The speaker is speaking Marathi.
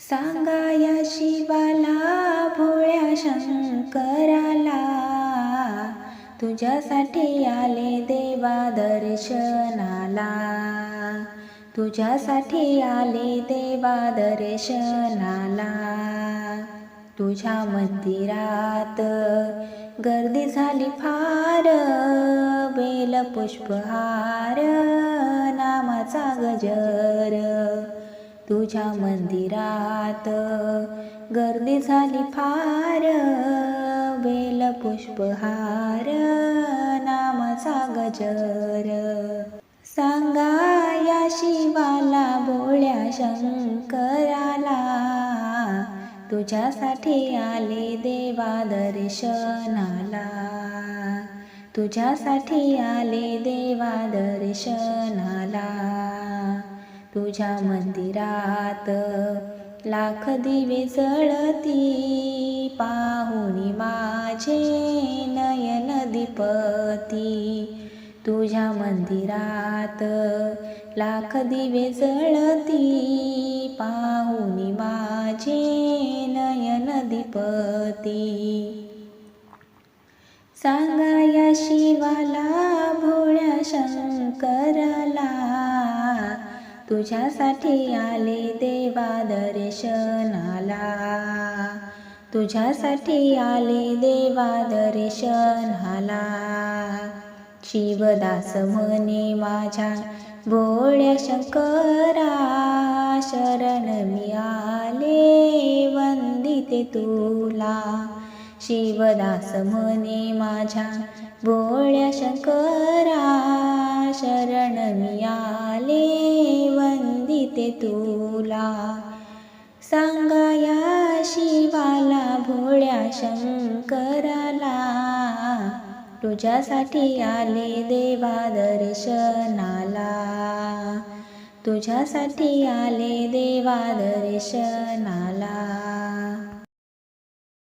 सांगा या शिवाला भोळ्या शंकराला. तुझ्यासाठी आले देवा दर्शनाला. तुझ्यासाठी आले देवा दर्शनाला. तुझ्या मंदिरात गर्दी झाली फार. बेल पुष्पहार नामाचा गजर. तुझ्या मंदिरात गर्दी झाली फार वेल पुष्पहार नामाचा गजर. सांगा या शिवाला बोळ्या शंकराला तुझ्यासाठी आले देवा दर्शनाला. तुझ्यासाठी आले देवा दर्शनाला. तुझ्या मंदिरात लाख दिवे जळती पाहुणी माझे नयन दीपती. तुझ्या मंदिरात लाख दिवे जळती पाहुणी माझे नयन दीपती. सांगा या शिवाला भोळ्या शंकरा तुझ्यासाठी आले देवा दर्शनाला. तुझ्यासाठी आले देवा दर्शनाला. शिवदास म्हणे माझ्या भोळ्या शंकरा शरण मी आले वंदिते तुला. शिवदास म्हणे माझ्या भोळ्या शंकरा ते तुला. सांगा या शिवाला भोळ्या शंकराला. तुझ्यासाठी आले देवा दर्शनाला. तुझ्यासाठी आले देवा दर्शनाला.